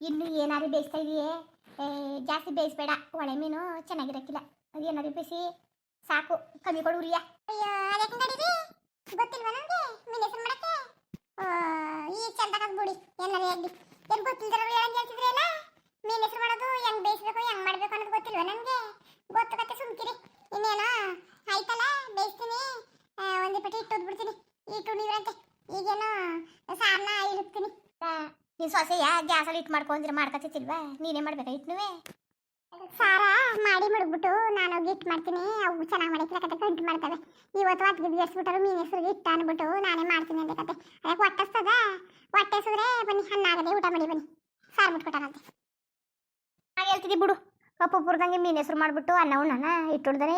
ಇನ್ನು ಏನಾದ್ರು ಬೇಯಿಸ್ತಾ ಇದೆಯೇ? ಜಾಸ್ತಿ ಬೇಯಿಸ್ಬೇಡ. ಒಳೆ ಮೀನು ಚೆನ್ನಾಗಿರಕ್ಕಿಲ್ಲ. ಅದು ಏನಾದ್ರು ಬೇಯಿಸಿ ಸಾಕು. ಕಮ್ಮಿ ಕೊಡು ಉರಿಯ ಗೊತ್ತಿಲ್ವಾ ನನಗೆ ಮೀನು ಹೆಸರು ಮಾಡಕ್ಕೆ? ಈ ಚಂದ ಬಿಡಿ ಏನಾರೇ ಆಗಲಿ. ಏನು ಗೊತ್ತಿಲ್ದಿರೋ ಹೇಳಂಗೆ ಹೇಳ್ತಿದ್ರಲ್ಲ ಮೀನ್ ಹೆಸರು ಮಾಡೋದು ಹೆಂಗ್ ಬೇಯಿಸ್ಬೇಕು, ಹೆಂಗ್ ಮಾಡ್ಬೇಕು ಅನ್ನೋದು ಗೊತ್ತಿಲ್ವಾ ನನಗೆ ಗೊತ್ತು ಕತೆ ಸುಮ್ಕಿರಿ. ಇನ್ನೇನೋ ಆಯ್ತಲ್ಲ? ಬೇಯಿಸ್ತೀನಿ. ಒಂದು ಪಟ್ಟಿ ಇಟ್ಟು ಬಿಡ್ತೀನಿ ಇಟ್ಟು ನೀವ್ರಂತೆ. ಈಗೇನೋ ಸಾರನ್ನ ಇಳಿಸ್ತೀನಿ ನೀನು ಸೊಸೆಯ ಗ್ಯಾಸಲ್ಲಿ ಇಟ್ಟು ಮಾಡ್ಕೊಂಡ್ರೆ ಮಾಡ್ಕೊತಿಲ್ವಾ ನೀನೇ ಮಾಡ್ಬೇಕಾ ಇಟ್ನುವೆ ಸಾರ ಮಾಡಿ ಮಡಗ್ಬಿಟ್ಟು ನಾನು ಹೋಗಿ ಇಟ್ಟು ಮಾಡ್ತೀನಿ. ಅವು ಚೆನ್ನಾಗಿ ಮಾಡಕ್ಕಿಲ್ಲ ಕತೆ ಗಂಟು ಮಾಡ್ತವೆ. ಇವತ್ತು ಹೊತ್ತಿಗೆ ಬೇಯಿಸ್ಬಿಟ್ಟರು ಮೀನು ಹೆಸರಿಗೆ ಇಟ್ಟು ಅಂದ್ಬಿಟ್ಟು ನಾನೇ ಮಾಡ್ತೀನಿ ಅಂತ ಕತೆ. ಅದಕ್ಕೆ ಹೊಟ್ಟೆ ಹಸ್ತದ ಹೊಟ್ಟೆ ಹಸಿದ್ರೆ ಬನ್ನಿ ಹಣ್ಣಾಗದೆ ಊಟ ಮಾಡಿ ಬನ್ನಿ. ಸಾರು ಮುಟ್ಕೊಟ್ಟಾರಂತೆ ಹಾಗೆ ಹೇಳ್ತಿದ್ದಿ ಬಿಡು. ಕಪ್ಪು ಪುರ್ದಂಗೆ ಮೀನು ಹೆಸರು ಮಾಡಿಬಿಟ್ಟು ಅನ್ನ ಉಣ್ಣನ ಇಟ್ಟುಡ್ದರೆ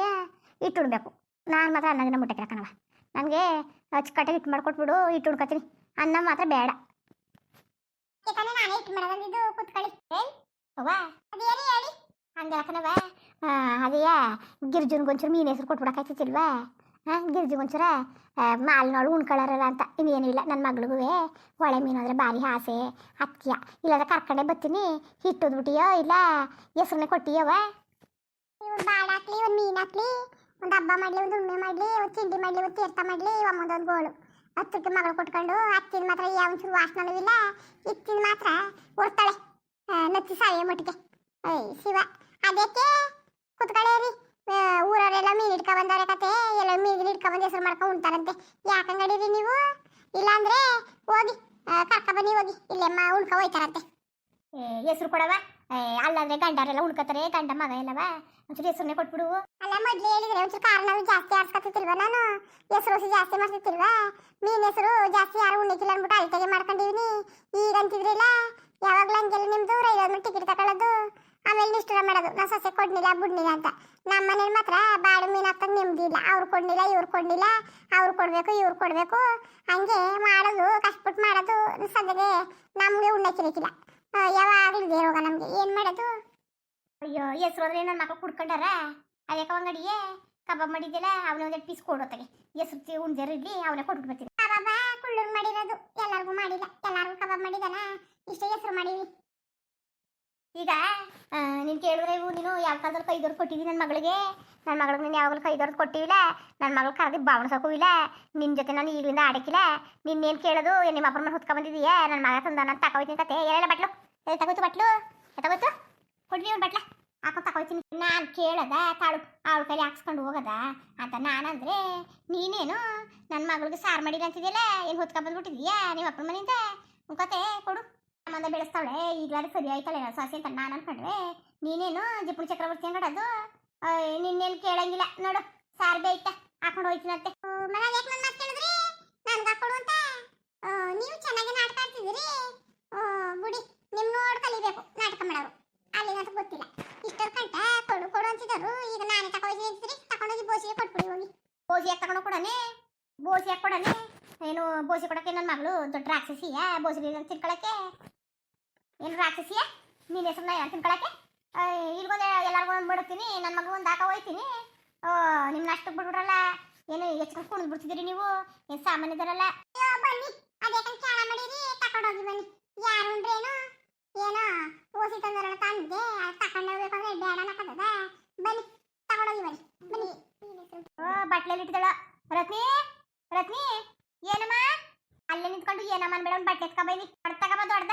ಇಟ್ಟುಡ್ಬೇಕು. ನಾನು ಮಾತ್ರ ಅನ್ನಗಿನ ಮುಟ್ಟಕ್ಕೆ ಕಣವ ನನಗೆ ಅಚ್ಚುಕಟ್ಟಾಗಿ ಇಟ್ಟು ಮಾಡ್ಕೊಟ್ಬಿಡು ಇಟ್ಟು ಉಣ್ಕೊತೀನಿ ಅನ್ನ ಮಾತ್ರ ಬೇಡ. ಯಾಕಂದ್ರೆ ನಾನೇ ಇಟ್ಟು ಮಾಡೋದಂದಿದ್ದು ಕೂತ್ಕೊಳ್ಳಿ. ಅವ್ವ. ಅದೇನು ಹೇಳಿ? ಹಂಗಲ್ಲ ಕಣವ ಅದೇಯ ಗಿರ್ಜುನ್ಗೊಂಚೂರು ಮೀನು ಹೆಸರು ಕೊಟ್ಬಿಡಕ್ಕಾಯ್ತಿಲ್ವಾ ಹಾಂ ಗಿರ್ಜಿಗೊಂಚೂರ ಮಾಲ್ನೋಳು ಉಣ್ಕೊಳ್ಳಾರಲ್ಲ ಅಂತ. ಇನ್ನೇನು ಇಲ್ಲ ನನ್ನ ಮಗಳಿಗೂ ಹೊಳೆ ಮೀನು ಅಂದರೆ ಭಾರಿ ಆಸೆ ಅಕ್ಕಿಯ ಇಲ್ಲಾಂದ್ರೆ ಕರ್ಕೊಂಡೆ ಬರ್ತೀನಿ. ಹಿಟ್ಟುದ್ಬಿಟ್ಟಿಯೋ ಇಲ್ಲ, ಹೆಸ್ರನ್ನ ಕೊಟ್ಟಿಯವ ಒಂದು ಬಾಳ ಹಾಕ್ಲಿ ಒಂದು ಮೀನು ಹಾಕ್ಲಿ. ಒಂದು ಹಬ್ಬ ಮಾಡಲಿ, ಒಂದು ಉಣ್ಣೆ ಮಾಡಲಿ, ಒಂದು ತಿಂಡಿ ಮಾಡಲಿ, ಒಂದು ತೀರ್ಥ ಮಾಡಲಿ ಒಂದೊಂದು ಗೋಳು. ಹತ್ತಕ್ಕೆ ಮಗಳು ಕೊಟ್ಕೊಂಡು ಅತ್ತಿನ ಮಾತ್ರ ಯಾವ ಒಂಚೂರು ವಾಸನೂ ಇಲ್ಲ. ಇತ್ತಿನ ಮಾತ್ರ ಹೊರ್ತಾಳೆ ನತ್ತಿ ಸಾಯೆ ಮಟ್ಟಿಗೆ. ಏಯ್ ಶಿವ ಅದಕ್ಕೆ ಕುತ್ಕೊಳ್ಳೇರಿ ಊರವರೆಲ್ಲ ಮೀನು ಹಿಡ್ಕೊ ಬಂದವ್ರೆ ಕತೆ. ಎಲ್ಲ ಮೀನು ಹಿಡ್ಕೊ ಬಂದು ಹೆಸರು ಮಾಡ್ಕೊಂಡು ಉಣ್ತಾರಂತೆ ಯಾಕಂಗಡೀರಿ ನೀವು? ಇಲ್ಲಾಂದ್ರೆ ಹೋಗಿ ಕರ್ಕ ಬನ್ನಿ ಹೋಗಿ. ಇಲ್ಲೆಮ್ಮ ಉಣ್ಕೊ ಹೋಯ್ತಾರಂತೆ. ಹೆಸರು ಕೊಡವಾ ಏ, ಅಲ್ಲಾಂದ್ರೆ ಗಂಡರೆಲ್ಲ ಉಳ್ಕತಾರೆ ಗಂಡ ಮಗ ಎಲ್ಲವ ಒಂಚೂರು ಹೆಸರನ್ನೇ ಕೊಟ್ಬಿಡು. ಅಲ್ಲ, ಮೊದ್ಲು ಹೇಳಿದ್ರೆ ಒಂಚೂರು ಕಾರಣ ಜಾಸ್ತಿ ಆಡ್ಸ್ಕೊತಿಲ್ವಾ ನಾನು? ಹೆಸರು ಹೊಸಿ ಜಾಸ್ತಿ ಮಾಡ್ತಿಲ್ವಾ ಮೀನ್ ಹೆಸರು ಜಾಸ್ತಿ ಯಾರು ಉಣ್ಣಿಕಿಲ್ಲ ಅಂದ್ಬಿಟ್ಟು ಅಳ್ತೆಗೆ ಮಾಡ್ಕೊಂಡಿವ್ನಿ ಈಗ ಅಂತಿದ್ರಿಲ್ಲ, ಯಾವಾಗ್ಲೂ ಹಂಗೆಲ್ಲ ನಿಮ್ದು ರೈಲ್ವೆ ಟಿಕೆಟ್ ತಗೊಳ್ಳೋದು ಆಮೇಲೆ ನಿಷ್ಠುರ ಮಾಡೋದು. ನಾ ಸೊಸೆ ಕೊಡ್ನಿಲ್ಲ, ಬಿಡ್ನಿಲ್ಲ ಅಂತ. ನಮ್ಮ ಮನೇಲಿ ಮಾತ್ರ ಬಾಡು ಮೀನು ಹಾಕೋದು ನೆಮ್ಮದಿ ಇಲ್ಲ. ಅವ್ರು ಕೊಡ್ನಿಲ್ಲ, ಇವ್ರು ಕೊಡ್ಲಿಲ್ಲ ಅವ್ರು ಕೊಡ್ಬೇಕು, ಇವ್ರು ಕೊಡ್ಬೇಕು. ಹಂಗೆ ಮಾಡೋದು ಕಷ್ಟಪಟ್ಟು ಮಾಡೋದು. ಸದ್ಯಗೆ ನಮ್ಗೆ ಉಣ್ಣಕ್ಕಿರಕ್ಕಿಲ್ಲ ಯಾವಾಗಲೂ ಇದೇ ರೋಗ ನಮ್ಗೆ. ಏನ್ ಮಾಡೋದು? ಅಯ್ಯೋ, ಹೆಸ್ರು ಅಂದ್ರೆ ನನ್ನ ಮಕ್ಕಳು ಕುಡ್ಕೊಂಡಾರ? ಅದಕ್ಕೆ ಅಂಗಡಿಗೆ? ಕಬಾಬ್ ಮಾಡಿದ್ದಿಲ್ಲ ಅವನ ಒಂದೆರಡು ಪೀಸ್ ಕೊಡೋತ್ತಾಗೆ ಹೆಸ್ರು ಉಣ್ದೇರು ಇರಲಿ, ಅವನೇ ಕೊಟ್ಬಿಟ್ಟು ಬರ್ತೀನಿ ಕಬಾಬ, ಕುಳ್ಳೂರ್ ಮಾಡಿರೋದು. ಎಲ್ಲರಿಗೂ ಮಾಡಿಲ್ಲ. ಎಲ್ಲರಿಗೂ ಕಬಾಬ್ ಮಾಡಿದಾನ ಇಷ್ಟೇ ಹೆಸರು ಮಾಡೀವಿ ಈಗ ನೀನು ಕೇಳಿದ್ರೆ ಇವು ನೀನು ಯಾವ ಕಾಲದಲ್ಲಿ ಕೈದೋರು ಕೊಟ್ಟಿದ್ದೀನಿ ನನ್ನ ಮಗಳಿಗೆ? ನನ್ನ ಮಗಳಿಗೆ ನೀನು ಯಾವಾಗಲೂ ಕೈದೋರು ಕೊಟ್ಟಿವಿಲ್ಲ ನನ್ನ ಮಗಳು ಕರೆದಿ ಸಾಕು ಇಲ್ಲ ನಿನ್ನ ಜೊತೆ ನಾನು ಈಗಲಿಂದ ಆಡಕ್ಕಿಲ್ಲ ನಿನ್ನೇನು ಕೇಳೋದು? ನಿಮ್ಮ ಅಪ್ಪನ ಮನೆ ಹೊತ್ಕೊಂಬಂದಿದೀಯಾ ನನ್ನ ಮಗ ತಂದ ನಾನು ತಗೋಯ್ತೀನಿ ಕತೆ. ಏನೆಲ್ಲ ಬಟ್ಲು? ಎಲ್ಲಿ ತಗೋಯ್ತು ಬಟ್ಲು? ತಗೋಯ್ತು ಕೊಡ್ಲಿ ಒಂದು ಬಟ್ಲ. ಹಾಕೊಂಡು ತಗೋಯ್ತೀನಿ ನಾನು ಕೇಳದ, ತಾಳು, ಅವಳ ಕೈಲಿ ಹಾಕ್ಸ್ಕೊಂಡು ಹೋಗದ? ಅಂತ ನಾನಂದ್ರೆ ನೀನೇನು? ನನ್ನ ಮಗಳಿಗೆ ಸಾರು ಮಾಡಿಲ್ಲ ಅಂತಿದೆಯಲ್ಲ? ಏನು ಹೊತ್ಕೊಂಬಂದ್ಬಿಟ್ಟಿದೀಯಾ ನಿಮ್ಮ ಅಪ್ಪನ ಮನೆಯಿಂದ? ಕತೆ ಕೊಡು. ಸಂಬಂಧ ಬೆಳೆಸ್ತಾವಳೆ ಈಗಲಾದ್ರೆ ಸರಿ ಆಯ್ತಾಳೆ ಸಾಸಿ ಅಂತ ನಾನು ಅನ್ಕೊಂಡ್ರೆ. ನೀನೇನು ಜಿಪ್ಪು ಚಕ್ರವರ್ತಿ ಅಂಗಡದು ನಿನ್ನೇನು ಕೇಳಂಗಿಲ್ಲ. ನೋಡು, ಸಾರ್ ಬೇಯ್ತ ಹಾಕೊಂಡು ಹೋಯ್ತೀನಂತೆ ಮನೇಲಿ ಯಾಕೆ ನನ್ನ ಕೇಳಿದ್ರಿ? ನನ್ಗೆ ಹಾಕೊಡು ಅಂತ. ನೀವು ಚೆನ್ನಾಗಿ ನಾಟಕ ಆಡ್ತಿದ್ದೀರಿ? ಬಿಡಿ, ನಿಮ್ ನೋಡಿ ಕಲಿಬೇಕು, ನಾಟಕ ಮಾಡೋರು. ಅಲ್ಲಿಗಂತ ಗೊತ್ತಿಲ್ಲ. ಇಷ್ಟರ ಕಂಟ ಕೊಡು ಕೊಡು ಅಂತಿದ್ದರು ಈಗ ನಾನೇ ಅಂತಿದ್ರಿ ತಗೊಂಡೋಗಿ ಬೋಸಿಗೆ ಕೊಟ್ಬಿಡಿ ಹೋಗಿ. ಬೋಸಿ ಯಾಕೆ ತಗೊಂಡು ಕೊಡನೆ ಬೋಸಿ ಯಾಕೆ ಕೊಡನೆ? ಏನು, ಬೋಸಿ ಕೊಡಕ್ಕೆ ನನ್ನ ಮಗಳು ದೊಡ್ಡ ರಾಕ್ಷಸಿಯ, ಬೋಸಿ ತಿನ್ಕೊಳಕ್ಕೆ? ಏನು ರಾಕ್ಷಸಿಯ ನೀನು ಹೆಸರನ್ನ ಯಾರು ತಿನ್ಕೊಳಕ್ಕೆ ಇಲ್ಗೊಂದು ಎಲ್ಲರಿಗೂ ಒಂದು ಬಿಡ್ತೀನಿ ನನ್ನ ಮಗ ಒಂದು ಹಾಕ ಹೋಯ್ತೀನಿ. ನಿಮ್ನ ಅಷ್ಟು ಬಿಡ್ಬಿಡ್ರಲ್ಲ ಏನು ಹೆಚ್ಚು ಬಿಡ್ತಿದಿರಿ ಬಿಡ್ತಿದ್ದೀರಿ ನೀವು? ಏನು ಸಾಮಾನ್ಯದರಲ್ಲ ಬನ್ನಿ. ಅದೇಕಂತ ಚಾಳ ಮಾಡಿರಿ. ತಕೊಂಡೋಗಿ ಬನ್ನಿ. ಯಾರು ಅಂದ್ರೇನು ಏನೋ? ಓಸಿ ತಂದರಲ್ಲ ತಂದೆ. ತಗೊಂಡು ಹೋಗ್ಬೇಕಂದ್ರೆ ಬೇಡ ಅನ್ನಕತ್ತದ. ಬನ್ನಿ ತಗೊಂಡೋಗಿ ಬನ್ನಿ. ಬನ್ನಿ. ಓ ಬಟ್ಲಲ್ಲಿ ಇಟ್ಟಿದಳ ರತ್ನಿ ರತ್ನಿ. ಏನಮ್ಮ? ಅಲ್ಲೇ ನಿಂತ್ಕೊಂಡು ಏನಮ್ಮ ಅನ್ಬೇಡ ಒಂದು ಬಟ್ಟೆ ಎತ್ಕೊಬೈನಿ ದೊಡ್ಡ ತಗಬ ದೊಡ್ಡ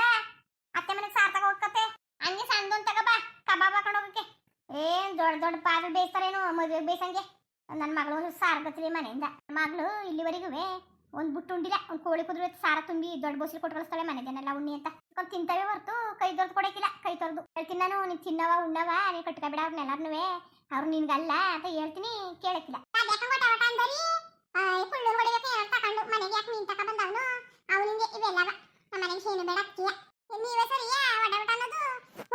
ಅತ್ತೆ ಮನೆಗೆ ಸಾರ್ ತಗೋ ಹೋಗ್ಕತೆ ಹಂಗೆ ಸಣ್ಣದೊಂದು ಬಾ, ಕಬಾಬ್ ಹಾಕೊಂಡು ಹೋಗಕ್ಕೆ. ಏನ್ ದೊಡ್ಡ ದೊಡ್ಡ ಪಾತ್ರೆ ಬೇಯಿಸ್ತಾರೇನು ಮದುವೆ ಬೇಯಿಸಂಗೆ. ನನ್ನ ಮಗಳು ಒಂದು ಸಾರು ಬತ್ತಿರಿ ಮನೆಯಿಂದ. ಮಗಳು ಇಲ್ಲಿವರೆಗೂ ಒಂದು ಬುಟ್ಟು ಉಂಡಿಲ್ಲ, ಒಂದು ಕೋಳಿ ಕುದುರೆ ಸಾರ ತುಂಬಿ ದೊಡ್ಡ ಬೋಸಲಿ ಕೊಟ್ಟು ಕಳಿಸ್ತಾಳೆ ಮನೆ ಉಣ್ಣಿ ಅಂತ. ಇಟ್ಕೊಂಡ್ ತಿಂತವೆ ಹೊರತು, ಕೈ ತೊರ್ದು ಕೊಡಕ್ಕಿಲ್ಲ ಕೈ ತೊರೆದು ಹೇಳ್ತೀನಿ ನಾನು ನೀನು ತಿನ್ನವ ಉಣ್ಣವ ನೀನು ಕಟ್ಕೊಬೇಡ ಅವ್ರನ್ನೆಲ್ಲರೂ ಅವ್ರು ನಿನ್ಗಲ್ಲ ಅಂತ ಹೇಳ್ತೀನಿ ಕೇಳಕ್ಕಿಲ್ಲ ಮನೆಗೆ ಯಾಕೆ ನೀನು ಬಂದವನು? ಅವನಿಗೆ ಇವೆಲ್ಲವ ನಮ್ಮ ಮನೆಗೆ ಏನು ಬೇಡ, ಅಕ್ಕಿಯ ನೀವೇ ಸರಿಯಾ ವಟ ವಟ ಅನ್ನೋದು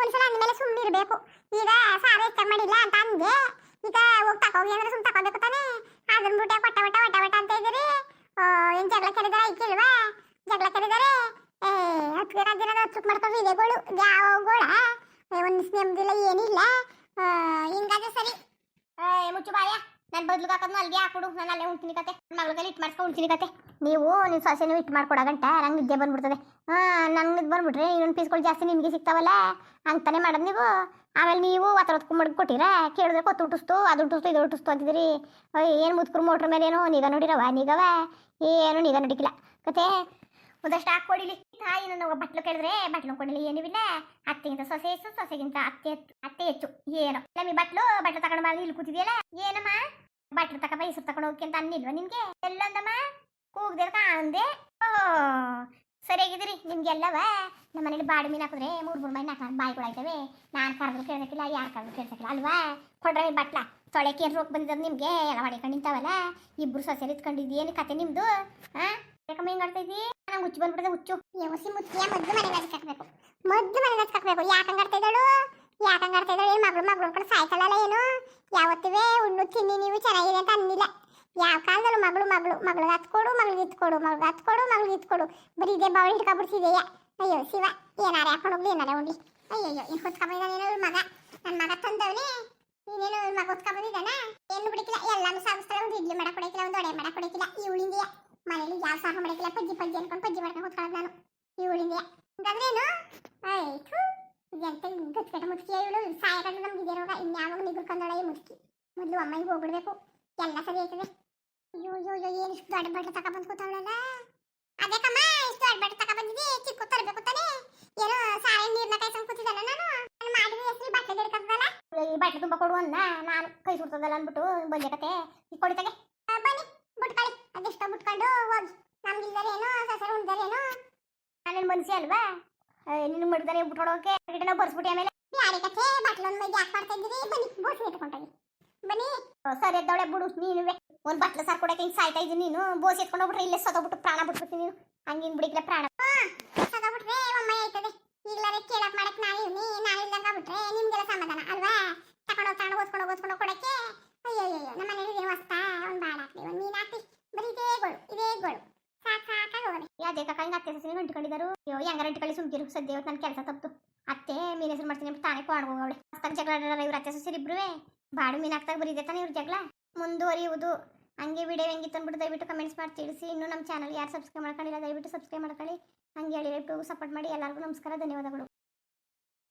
ಒಂದ್ಸಲ ಅಂದ್ಮೇಲೆ ಸುಮ್ಮನಿರ್ಬೇಕು ಈಗ ಸಾರು ಹೆಚ್ಚಾಗಿ ಮಾಡಿಲ್ಲ ಅಂತ ಅಂದೆ ಈಗ ಹೋಗಿ ತಕೋಗಿ ಅಂದ್ರೆ ಸುಮ್ಮನೆ ತಕೋಬೇಕು ತಾನೇ ಅದನ್ನ ಬಿಟ್ಟೆ ಕೊಟ್ಟ ವಟ ವಟ ವಟ ಅಂತ ಇದ್ದೀರಿ ಏನು ಜಗಳ ಕೆರಿದಾರೆ ಐತಿಲ್ವಾ ಜಗಳ ಹತ್ತು ದಿನ ದಿನ ಚುಕ್ ಮಾಡ್ಕೊಂಡು ಇದೆಗಳು ಯಾವ ಗೋಳ ಒಂದು ನೆಮ್ಮದಿಲ್ಲ ಏನಿಲ್ಲ. ಹಿಂಗಾದ್ರೆ ಸರಿ. ಮುಚ್ಚು ಬಾಯ. ನನ್ನ ಬದ್ಲು ಹಾಕೋದ್ನ ಅಲ್ಲಿಗೆ ಹಾಕೊಡು. ನಾನು ಅಲ್ಲೇ ಉಣ್ತೀನಿ ಕತೆ. ನನ್ನ ಮಗಳ ಕೈಲಿ ಇಟ್ಟು ಮಾಡ್ಸ್ಕೊಂಡು ಉಣ್ತೀನಿ ಕತೆ. ನೀವು ನೀವು ಸೊಸೆನೂ ಇಟ್ಟು ಮಾಡ್ಕೊಡಗಂಟ ನಂಗೆ ನಿದ್ದೆ ಬಂದ್ಬಿಡ್ತದೆ. ಹಾಂ ನಂಗೆ ನಿದ್ದೆ ಬಂದ್ಬಿಟ್ರೆ ಇನ್ನೊಂದು ಪೀಸ್ಗಳು ಜಾಸ್ತಿ ನಿಮಗೆ ಸಿಗ್ತಾವಲ್ಲ? ಅಂತಾನೆ ಮಾಡೋದು ನೀವು? ಆಮೇಲೆ ನೀವು ಒತ್ತರ ಹೊತ್ಕೊಂಡ್ಬಿಟ್ಟು ಕೊಟ್ಟಿರ? ಕೇಳಿದ್ರೆ ಕೊತ್ತು ಉಟ್ಟಿಸ್ತು ಅದು ಉಟ್ಟಿಸ್ತು ಇದು ಉಟ್ಟಿಸ್ತು ಅಂತಿದ್ರಿ ಏನು ಮುದ್ಕರು ಮೋಟ್ರ್ ಏನೋ ನಿಗ ನೋಡಿರವ? ನಿಗವ? ಏನು ನಿಗ ನಡಿಕಿಲ್ಲ. ಕತೆ. ಒಂದಷ್ಟು ಹಾಕೊಡಿಲಿ ತಾಯಿ ನನ್ನ ಬಟ್ಲು ಕೇಳಿದ್ರೆ, ಬಟ್ಲು ಕೊಡಿಲಿ ಏನಿವಿಲ್ಲ ಅತ್ತೆಗಿಂತ ಸೊಸೆ ಹೆಚ್ಚು ಸೊಸೆಗಿಂತ ಅತ್ತೆ ಅತ್ತೆ ಹೆಚ್ಚು. ಏನು? ನಮಗೆ ಬಟ್ಲು ಬಟ್ಲು ತಗೊಂಡು ಬಂದು ಇಲ್ಲಿ ಕೂತಿದೆಯಲ್ಲ? ಏನಮ್ಮ? ಬಟ್ಲು ತಕ ಮೈಸೂರು ತಗೊಂಡು ಹೋಗಿ ಅಂತ ಅನ್ನಿಲ್ವ ನಿನ್ಗೆ? ಎಲ್ಲಂದಮ್ಮ? ಕೂಗ್ದೆ ಕಾಣಂದೆ ಓ ಸರಿಯಾಗಿದ್ದೀರಿ. ನಿಮ್ಗೆಲ್ಲವ? ನಮ್ಮ ಮನೇಲಿ ಬಾಡು ಮೀನು ಹಾಕಿದ್ರೆ ಮೂರು ಮೂರು ಮೈ ನಾಲ್ಕು ಬಾಯಿಗಳಾಯ್ತವೆ ನಾನು ಕರೆದ್ರು ಕೇಳೋಕ್ಕಿಲ್ಲ ಯಾರು ಕರೆದ್ರು ಕೇಳ್ಸಕ್ಕಿಲ್ಲ, ಅಲ್ವಾ? ಕೊಡ್ರಿ ಬಟ್ಲ. ತೊಳೆಕೆ ರೋಗ ಬಂದಿದ್ದು ನಿಮಗೆ? ಎಲ್ಲ ಹೊಡಿಕೊಂಡು ನಿಂತಾವಲ್ಲ? ಇಬ್ರು ಸೊಸೆಲಿ ಇತ್ಕೊಂಡಿದ್ದು ಏನು ಕತೆ ನಿಮ್ದು? ಹಾಂ ಯಾಕಮ್ಮ ಹಿಂಗೆ ಆಡ್ತಾ ಇದ್ದೀ? ನಂಗೆ ಹುಚ್ಚು ಬಂದ್ಬಿಡ್ದೆ ಹುಚ್ಚು ಯವಸಿ ಮನೆ ಮೊದ್ಲು ಮನೆಗೆ ಮದ್ದು ಮನೆ ಮನೆಗೆ ಹಚ್ಕಾಕ್ಬೇಕು ಯಾಕಂಗ್ ಆಡ್ತಾ ಇದ್ದಾಳು? ಯಾಕಂಗ್ ಏನು ಮಗಳು ಮಗಳು ಅನ್ಕೊಂಡು ಸಾಯ್ತಾಳಲ್ಲ ಏನು? ಯಾವತ್ತಿವೆ? ಉಣ್ಣು, ತಿನ್ನಿ, ನೀವು ಚೆನ್ನಾಗಿದೆ ಅಂತ ಅನ್ನಿಲ್ಲ. ಯಾವ ಕಾಲದಲ್ಲೂ ಮಗಳು ಮಗಳು. ಮಗಳಿಗೆ ಹತ್ಕೊಡು, ಮಗಳಿಗೆ ಇತ್ಕೊಡು. ಮಗಳಿಗೆ ಹತ್ಕೊಡು, ಮಗಳಿಗೆ ಇತ್ಕೊಡು. ಬರೀ ಇದೇ ಬಾವಳಿ ಹಿಡ್ಕೊಬಿಡ್ತಿದೆಯಾ. ಅಯ್ಯೋ, ಶಿವ. ಏನಾರ ಹಾಕೊಂಡು ಹೋಗ್ಲಿ, ಏನಾರ ಉಂಡ್ಲಿ ಅಯ್ಯಯ್ಯೋ ಇನ್ನು ಹೊತ್ಕೊಂಬಂದಿದ್ದಾನೇನೋ ಇವ್ರ ಮಗ? ನನ್ನ ಮಗ ತಂದವನೇ. ನೀನೇನು ಇವ್ರ ಮಗ ಹೊತ್ಕೊಂಬಂದಿದ್ದಾನ ಏನು ಬಿಡಿಕಿಲ್ಲ ಎಲ್ಲಾನು ಸಾಗಿಸ್ತಾಳೆ ಒಂದು ಇಡ್ಲಿ ಮಾಡಕ್ ಕೊಡಕಿಲ್ಲ, ಒಂದು ಒಡೆ ಮಾಡಕ್ ಕೊಡಕಿಲ್ಲ. ಇವಳಿಂದೆಯ ಮನೇಲಿ ಯಾವ ಸಾಕು ಮಡಕಿಲ್ಲ ಪಜ್ಜಿ ಪಜ್ಜಿ ಮಾಡ್ಕೊಂಡು ಕೂತ್ಕೊಳ್ಳೋದು ನಾನು ಇವಳಿಂದೆಯ ಹಂಗಂದ್ರೇನು ಆಯ್ತು ಎಂತ ಗಟ್ಕಟ ಮುದುಕಿ ಇವಳು ಸಾಯಕಂಡು ನಮ್ಗೆ ಇದೇ ರೋಗ ಇನ್ಯಾವಾಗ ನಿಗುರ್ಕೊಂಡಳ ಈ ಮುದುಕಿ ಮೊದಲು ಅಮ್ಮಗೆ ಹೋಗ್ಬಿಡ್ಬೇಕು. ಎಲ್ಲ ಸರಿ ಆಯ್ತದೆ. ಅಯ್ಯೋ ಅಯ್ಯೋ ಅಯ್ಯೋ, ಏನು ಇಷ್ಟು ದೊಡ್ಡ ಬಟ್ಟೆ ತಗೊಬಂದು ಕೂತಾವಳಲ್ಲ ಅದಕ್ಕಮ್ಮ ಇಷ್ಟು ದೊಡ್ಡ ಬಟ್ಟೆ ತಗೊಬಂದಿದ್ದಿ ಚಿಕ್ಕ ತರಬೇಕು ತಾನೆ? ಏನೋ ಸಾಯ ನೀರ್ನ ಕಾಯ್ಕೊಂಡು ಕೂತಿದ್ದಲ್ಲ ನಾನು. ನಾನು ಮಾಡಿದ ಹೆಸರು ಬಟ್ಟೆ ಹಿಡ್ಕೊಂಡಲ್ಲ ಈ ಬಟ್ಟೆ ತುಂಬ ಕೊಡು ಅನ್ನ ನಾನು ಕೈ ಸುಡ್ತದಲ್ಲ ಅಂದ್ಬಿಟ್ಟು ಬಂದೆ ಕತೆ. ಈ ಕೊಡಿತಗೆ ಬನ್ನಿ ಬುಟ್ಕೊಳ್ಳಿ ಅದೆಷ್ಟೋ ಬುಟ್ಕೊಂಡು ಹೋಗಿ. ನಮ್ಗಿಲ್ದರೇನೋ ಸಸರು ಏನೋ. ನಾನೇನು ಮನ್ಸಿ ಅಲ್ವಾ? ನಿನ್ನ ಮಡ್ದಾನೆ ಬಿಟ್ಕೊಡೋಕೆ ನಾವು ಬರ್ಸ್ಬಿಟ್ಟು ಆಮೇಲೆ ಯಾರಿ ಕಥೆ ಬಟ್ಲೊಂದು ಯಾಕೆ ಮಾಡ್ತಾ ಇದ್ದೀರಿ? ಬನ್ನಿ ಬೋಸಿ ಇಟ್ಕೊಂಡೋಗಿ ಸರಿ ಎದ್ದವಳೆ ಬಿಡು ನೀನುವೆ. ಒಂದು ಬಟ್ಲ ಸಾರ್ ಕೊಡಕ್ಕೆ ಹಿಂಗೆ ಸಾಯ್ತಾ ಇದ್ದೀನಿ ನೀನು. ಬೋಸ್ ಎತ್ಕೊಂಡು ಹೋಗ್ಬಿಟ್ರೆ ಇಲ್ಲೇ ಸತ್ತೋಗ್ಬಿಟ್ಟು ಪ್ರಾಣ ಬಿಟ್ಬಿಡ್ತೀನಿ ನೀನು. ಹಂಗೆ ಬಿಡಿದ್ರೆ ಪ್ರಾಣ. ಸದಾಬಿಟ್ರೆ ಒಮ್ಮೆ ಆಯ್ತದೆ. ಈಗಲಾರೆ ಕೇಳಕ್ ಮಾಡಕ್ ನಾನು ಇವ್ನಿ ನಾನು ಇಲ್ದಂಗ ಬಿಟ್ರೆ ನಿಮ್ಗೆಲ್ಲ ಸಮಾಧಾನ ಅಲ್ವಾ? ತಗೊಂಡೋಗಿ ಹೋಗ್ತಾಣ ಓದ್ಕೊಂಡು ಓದ್ಕೊಂಡು ಕೊಡಕ್ಕೆ? ಅಯ್ಯೋ ಅಯ್ಯೋ ನಮ್ಮ ಮನೇಲಿ ಏನು ಒಂದು ಬಾಳ ಹಾಕ್ಲಿ ಒಂದು ಮೀನು ಹಾಕ್ಲಿ ಬರೀ ಇದೇ ಗೋಳು ಇದೇ ಗೋಳು. ಸಾಕು ಸಾಕಾಗಿ ಹೋಗದೆ ಯಾವ್ದೇ ಕಾಕ ಹಿಂಗೆ ಅತ್ತೆ ಸಸಿ ಗಂಟ್ಕೊಂಡಿದ್ದಾರು ಅಯ್ಯೋ ಹೆಂಗಾರ ಇಟ್ಕೊಳ್ಳಿ ಸುಮ್ಕಿರು. ಸದ್ಯ ಇವತ್ತು ನನ್ನ ಕೆಲಸ ತಪ್ಪು ಅತ್ತೆ ಮೀನು ಹೆಸರು ಮಾಡ್ತೀನಿ ತಾನೇ ಕೊಂಡ್ಕೋಗವಳೆ ಮಸ್ತಾಗ ಜಗಳ ಆಡೋರು ಇವ್ರ ಅತ್ತೆ ಬಾಡು ಮೀನು ಹಾಕ್ದಾಗ ಬರೀದೆ ಇವ್ರ ಜಗಳ? ಮುಂದುವರಿಯುವುದು ಹಂಗೆ ವಿಡಿಯೋ ಹೆಂಗಿತ್ತು ಅಂದ್ಬಿಟ್ಟು ದಯವಿಟ್ಟು ಕಮೆಂಟ್ಸ್ ಮಾಡಿ ತಿಳಿಸಿ. ಇನ್ನು ನಮ್ಮ ಚಾನಲ್ ಯಾರು ಸಬ್ಸ್ಕ್ರೈಬ್ ಮಾಡ್ಕೊಂಡಿಲ್ಲ, ದಯವಿಟ್ಟು ಸಬ್ಸ್ಕ್ರೈಬ್ ಮಾಡ್ಕೊಳ್ಳಿ. ಹಂಗೆ ಹೇಳಿ ಸಪೋರ್ಟ್ ಮಾಡಿ. ಎಲ್ಲರಿಗೂ ನಮಸ್ಕಾರ, ಧನ್ಯವಾದಗಳು.